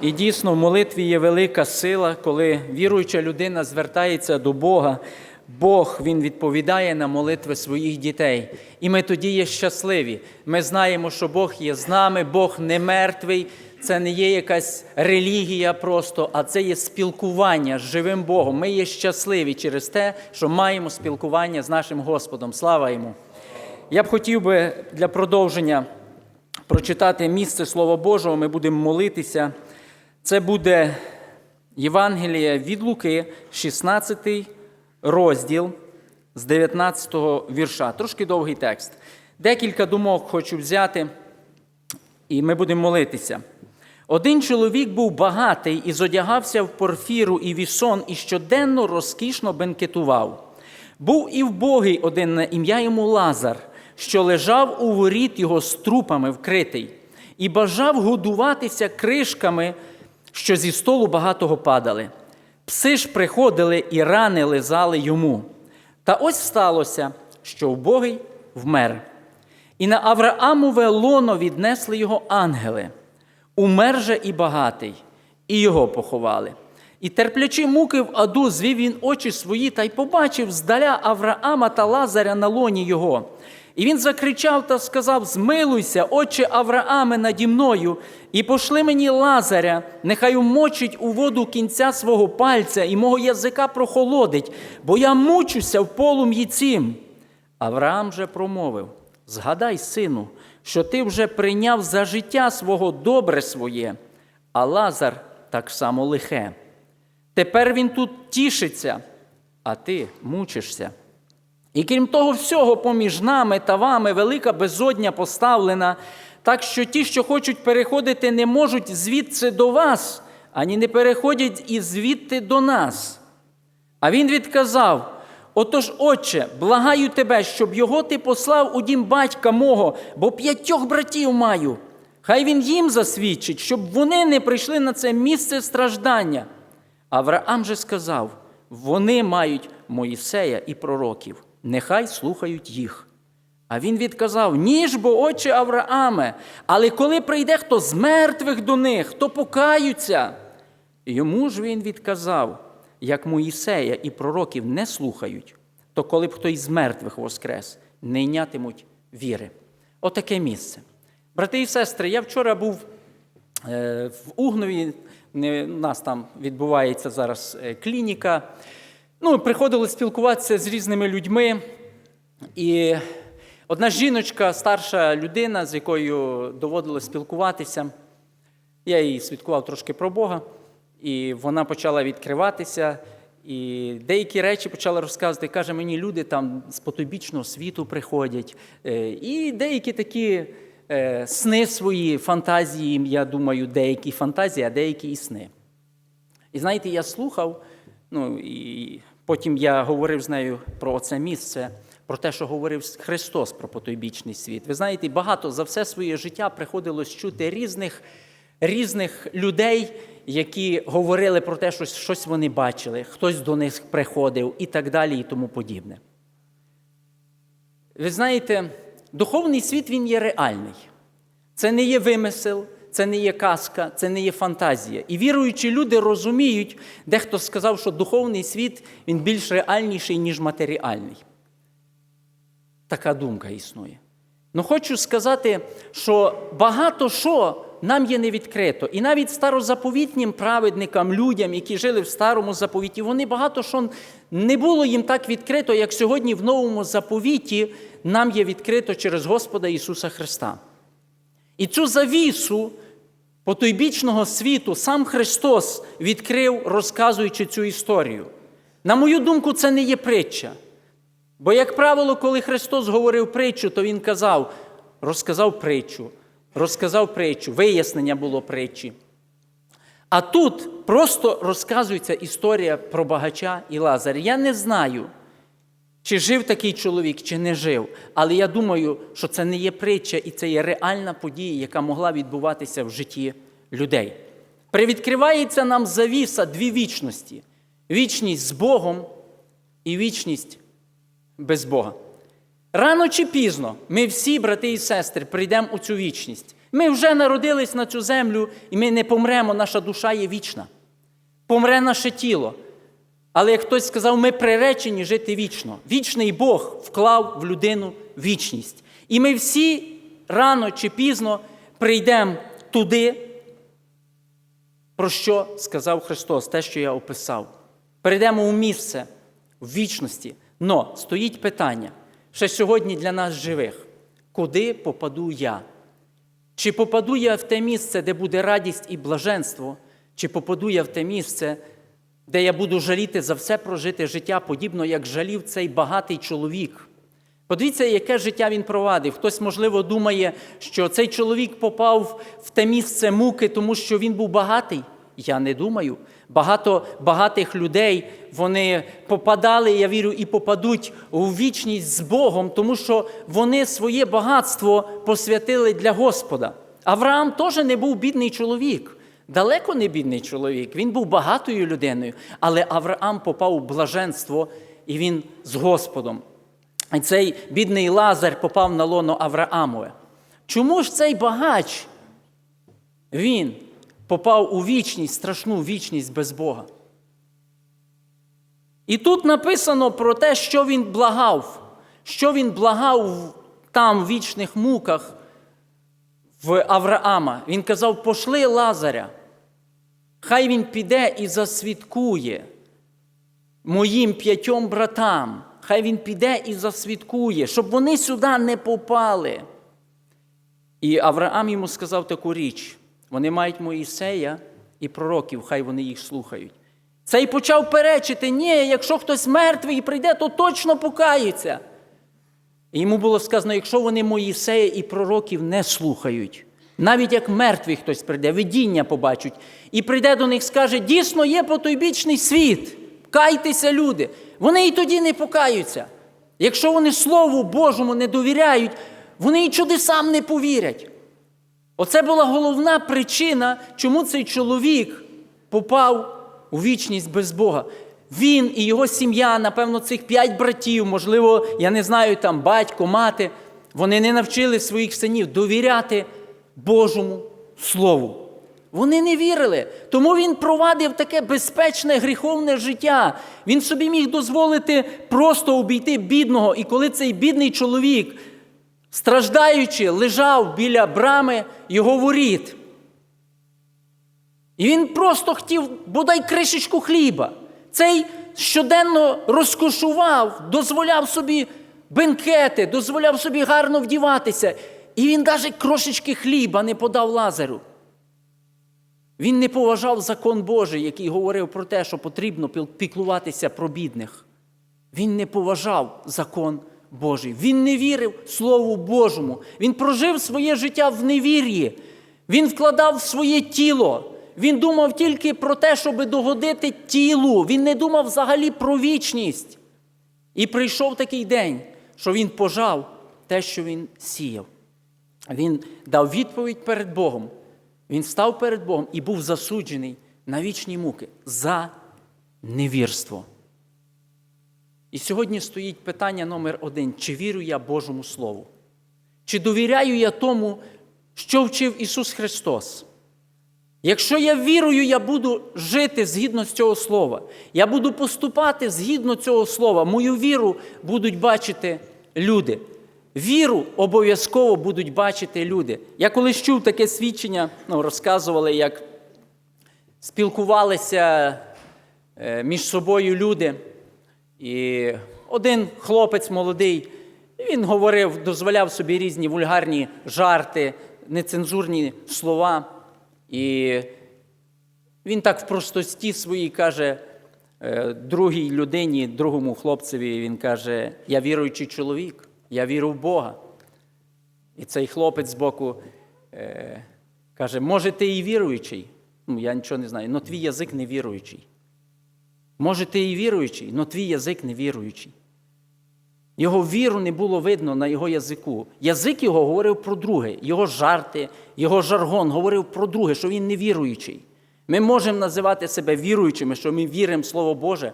І дійсно в молитві є велика сила, коли віруюча людина звертається до Бога. Бог Він відповідає на молитви своїх дітей. І ми тоді є щасливі. Ми знаємо, що Бог є з нами, Бог не мертвий. Це не є якась релігія просто, а це є спілкування з живим Богом. Ми є щасливі через те, що маємо спілкування з нашим Господом. Слава йому! Я б хотів би для продовження прочитати місце Слова Божого, ми будемо молитися. Це буде Євангеліє від Луки, 16 розділ з 19 вірша. Трошки довгий текст. Декілька думок хочу взяти, і ми будемо молитися. Один чоловік був багатий і зодягався в порфіру і вісон, і щоденно розкішно бенкетував. Був і вбогий один на ім'я йому Лазар, що лежав у воріт його з трупами вкритий, і бажав годуватися кришками, що зі столу багатого падали. Пси ж приходили і рани лизали йому. Та ось сталося, що вбогий вмер. І на Авраамове лоно віднесли його ангели. Умер же і багатий, і його поховали. І терплячи муки в аду, звів він очі свої та й побачив здаля Авраама та Лазаря на лоні його. І він закричав та сказав: Змилуйся, отче Аврааме, наді мною, і пошли мені Лазаря, нехай умочить у воду кінця свого пальця і мого язика прохолодить, бо я мучуся в полум'ї цім. Авраам же промовив: Згадай, сину, що ти вже прийняв за життя свого добре своє, а Лазар так само лихе. Тепер він тут тішиться, а ти мучишся. І крім того всього, поміж нами та вами велика безодня поставлена, так що ті, що хочуть переходити, не можуть звідси до вас, ані не переходять і звідти до нас. А він відказав: Отож, отче, благаю тебе, щоб його ти послав у дім батька мого, бо п'ятьох братів маю. Хай він їм засвідчить, щоб вони не прийшли на це місце страждання. Авраам же сказав: вони мають Моїсея і пророків, нехай слухають їх. А він відказав: Ніж бо, отче Аврааме, але коли прийде хто з мертвих до них, то покаються. Йому ж він відказав, як Моїсея і пророків не слухають, то коли б хто із мертвих воскрес, не йнятимуть віри. Отаке місце. Брати і сестри, я вчора був е, в Угнові, у нас там відбувається зараз е, клініка. Ну, приходилось спілкуватися з різними людьми. І одна жіночка, старша людина, з якою доводилось спілкуватися, я їй свідкував трошки про Бога, і вона почала відкриватися, і деякі речі почала розказувати. Каже, мені люди там з потойбічного світу приходять. Е, І деякі такі е, сни свої, фантазії, я думаю, деякі фантазії, а деякі і сни. І знаєте, я слухав, ну і потім я говорив з нею про це місце, про те, що говорив Христос про потойбічний світ. Ви знаєте, багато за все своє життя приходилось чути різних, різних людей, які говорили про те, що щось вони бачили, хтось до них приходив і так далі, і тому подібне. Ви знаєте, духовний світ він є реальний. Це не є вимисел, це не є казка, це не є фантазія. І віруючі люди розуміють, дехто сказав, що духовний світ він більш реальніший, ніж матеріальний. Така думка існує. Ну хочу сказати, що багато що нам є не відкрито. І навіть старозаповітнім праведникам, людям, які жили в старому заповіті, вони багато що не було їм так відкрито, як сьогодні в новому заповіті нам є відкрито через Господа Ісуса Христа. І цю завісу потойбічного світу сам Христос відкрив, розказуючи цю історію. На мою думку, це не є притча. Бо, як правило, коли Христос говорив притчу, то Він казав, розказав притчу, розказав притчу, вияснення було притчі. А тут просто розказується історія про багача і Лазаря. Я не знаю, чи жив такий чоловік, чи не жив. Але я думаю, що це не є притча і це є реальна подія, яка могла відбуватися в житті людей. Привідкривається нам завіса дві вічності: вічність з Богом і вічність без Бога. Рано чи пізно ми всі, брати і сестри, прийдемо у цю вічність. Ми вже народились на цю землю, і ми не помремо, наша душа є вічна. Помре наше тіло. Але як хтось сказав, ми приречені жити вічно. Вічний Бог вклав в людину вічність. І ми всі рано чи пізно прийдемо туди, про що сказав Христос, те, що я описав. Перейдемо у місце в вічності. Но стоїть питання ще сьогодні для нас живих: куди попаду я? Чи попаду я в те місце, де буде радість і блаженство, чи попаду я в те місце, де я буду жаліти за все прожите життя, подібно як жалів цей багатий чоловік. Подивіться, яке життя він провадив. Хтось, можливо, думає, що цей чоловік попав в те місце муки, тому що він був багатий. Я не думаю. Багато багатих людей вони попадали, я вірю, і попадуть у вічність з Богом, тому що вони своє багатство посвятили для Господа. Авраам теж не був бідний чоловік. Далеко не бідний чоловік, він був багатою людиною, але Авраам попав у блаженство і він з Господом. І цей бідний Лазар попав на лоно Авраамове. Чому ж цей багач він попав у вічність, страшну вічність без Бога? І тут написано про те, що він благав, що він благав там, в вічних муках в Авраама. Він казав: пошли Лазаря, хай він піде і засвідкує моїм п'ятьом братам. Хай він піде і засвідкує, щоб вони сюди не попали. І Авраам йому сказав таку річ: вони мають Моїсея і пророків, хай вони їх слухають. Цей почав перечити: ні, якщо хтось мертвий і прийде, то точно покається. І йому було сказано: якщо вони Моїсея і пророків не слухають, навіть як мертвий хтось прийде, видіння побачать, і прийде до них, скаже: дійсно є потойбічний світ, кайтеся, люди. Вони і тоді не покаються. Якщо вони Слову Божому не довіряють, вони і чудесам не повірять. Оце була головна причина, чому цей чоловік попав у вічність без Бога. Він і його сім'я, напевно, цих п'ять братів, можливо, я не знаю, там батько, мати, вони не навчили своїх синів довіряти Божому Слову. Вони не вірили, тому він провадив таке безпечне гріховне життя. Він собі міг дозволити просто обійти бідного. І коли цей бідний чоловік, страждаючи, лежав біля брами його воріт, і він просто хотів бодай кришечку хліба. Цей щоденно розкошував, дозволяв собі бенкети, дозволяв собі гарно вдіватися. І він навіть крошечки хліба не подав Лазару. Він не поважав закон Божий, який говорив про те, що потрібно піклуватися про бідних. Він не поважав закон Божий. Він не вірив Слову Божому. Він прожив своє життя в невір'ї. Він вкладав в своє тіло. Він думав тільки про те, щоб догодити тілу. Він не думав взагалі про вічність. І прийшов такий день, що він пожав те, що він сіяв. Він дав відповідь перед Богом. Він став перед Богом і був засуджений на вічні муки за невірство. І сьогодні стоїть питання номер один: чи вірю я Божому Слову? Чи довіряю я тому, що вчив Ісус Христос? Якщо я вірую, я буду жити згідно з цього слова, я буду поступати згідно цього слова, мою віру будуть бачити люди. Віру обов'язково будуть бачити люди. Я колись чув таке свідчення, ну, розказували, як спілкувалися е, між собою люди. І один хлопець молодий, він говорив, дозволяв собі різні вульгарні жарти, нецензурні слова. І він так в простості своїй каже е, другій людині, другому хлопцеві, він каже: Я віруючий чоловік, я вірю в Бога. І цей хлопець збоку е, каже, може, ти і віруючий. Ну, я нічого не знаю, але твій язик не віруючий. Може, ти і віруючий, але твій язик не віруючий. Його віру не було видно на його язику. Язик його говорив про друге, його жарти, його жаргон говорив про друге, що він не віруючий. Ми можемо називати себе віруючими, що ми віримо в Слово Боже,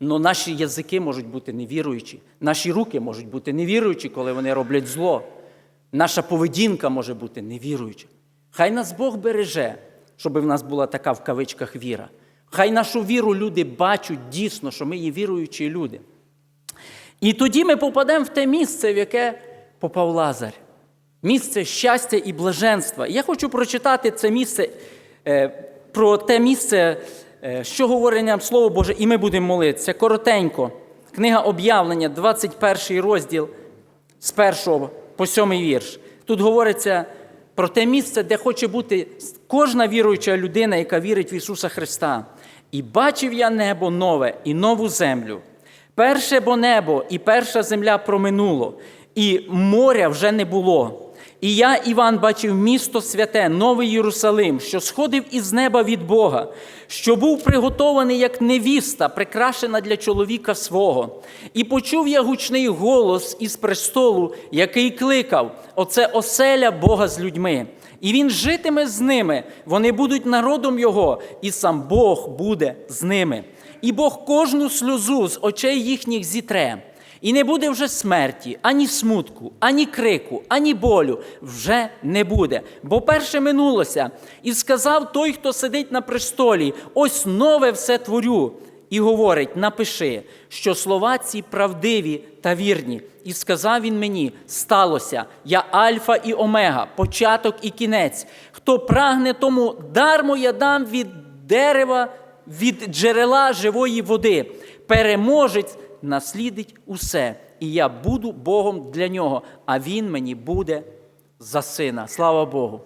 але наші язики можуть бути невіруючі, наші руки можуть бути невіруючі, коли вони роблять зло. Наша поведінка може бути невіруюча. Хай нас Бог береже, щоб в нас була така в кавичках віра. Хай нашу віру люди бачать дійсно, що ми є віруючі люди. І тоді ми попадемо в те місце, в яке попав Лазар. Місце щастя і блаженства. Я хочу прочитати це місце, е, про те місце, що говорить нам Слово Боже, і ми будемо молитися. Коротенько. Книга об'явлення, 21 розділ з 1 по 7 вірш. Тут говориться про те місце, де хоче бути кожна віруюча людина, яка вірить в Ісуса Христа. І бачив я небо нове і нову землю. Перше бо небо і перша земля проминуло, і моря вже не було. І я, Іван, бачив місто святе, новий Єрусалим, що сходив із неба від Бога, що був приготований як невіста, прикрашена для чоловіка свого. І почув я гучний голос із престолу, який кликав: Оце оселя Бога з людьми. І він житиме з ними, вони будуть народом Його, і сам Бог буде з ними. І Бог кожну сльозу з очей їхніх зітре. І не буде вже смерті, ані смутку, ані крику, ані болю вже не буде. Бо перше минулося, і сказав той, хто сидить на престолі: ось нове все творю. І говорить: напиши, що слова ці правдиві та вірні. І сказав він мені: сталося, я Альфа і Омега, початок і кінець. Хто прагне, тому дармо я дам від дерева, від джерела живої води. Переможець наслідить усе, і я буду Богом для нього, а він мені буде за сина. Слава Богу.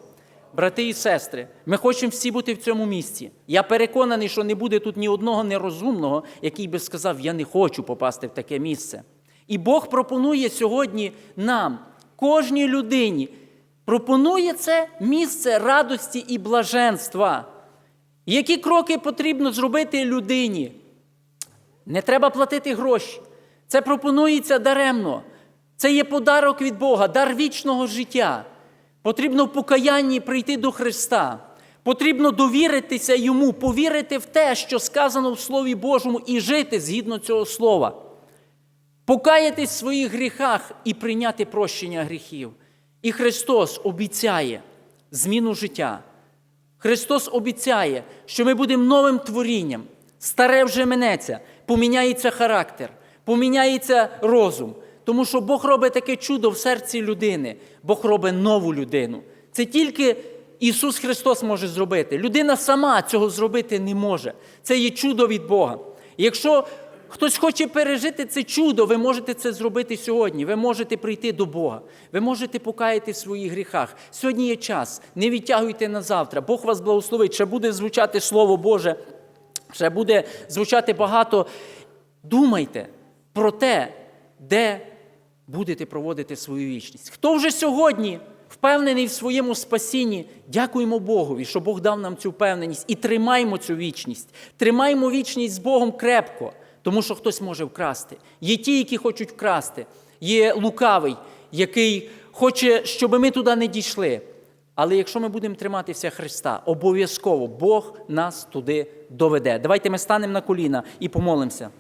Брати і сестри, ми хочемо всі бути в цьому місці. Я переконаний, що не буде тут ні одного нерозумного, який би сказав, я не хочу попасти в таке місце. І Бог пропонує сьогодні нам, кожній людині, пропонує це місце радості і блаженства. Які кроки потрібно зробити людині? Не треба платити гроші. Це пропонується даремно. Це є подарок від Бога, дар вічного життя. Потрібно в покаянні прийти до Христа. Потрібно довіритися Йому, повірити в те, що сказано в Слові Божому, і жити згідно цього слова. Покаятись в своїх гріхах і прийняти прощення гріхів. І Христос обіцяє зміну життя. Христос обіцяє, що ми будемо новим творінням. Старе вже минеться, поміняється характер, поміняється розум. Тому що Бог робить таке чудо в серці людини, Бог робить нову людину. Це тільки Ісус Христос може зробити. Людина сама цього зробити не може. Це є чудо від Бога. Якщо хтось хоче пережити це чудо, ви можете це зробити сьогодні. Ви можете прийти до Бога. Ви можете покаяти в своїх гріхах. Сьогодні є час. Не відтягуйте на завтра. Бог вас благословить. Ще буде звучати Слово Боже. Ще буде звучати багато. Думайте про те, де будете проводити свою вічність. Хто вже сьогодні впевнений в своєму спасінні, дякуємо Богові, що Бог дав нам цю впевненість і тримаємо цю вічність. Тримаємо вічність з Богом крепко, тому що хтось може вкрасти. Є ті, які хочуть вкрасти, є лукавий, який хоче, щоб ми туди не дійшли. Але якщо ми будемо триматися Христа, обов'язково Бог нас туди доведе. Давайте ми станемо на коліна і помолимося.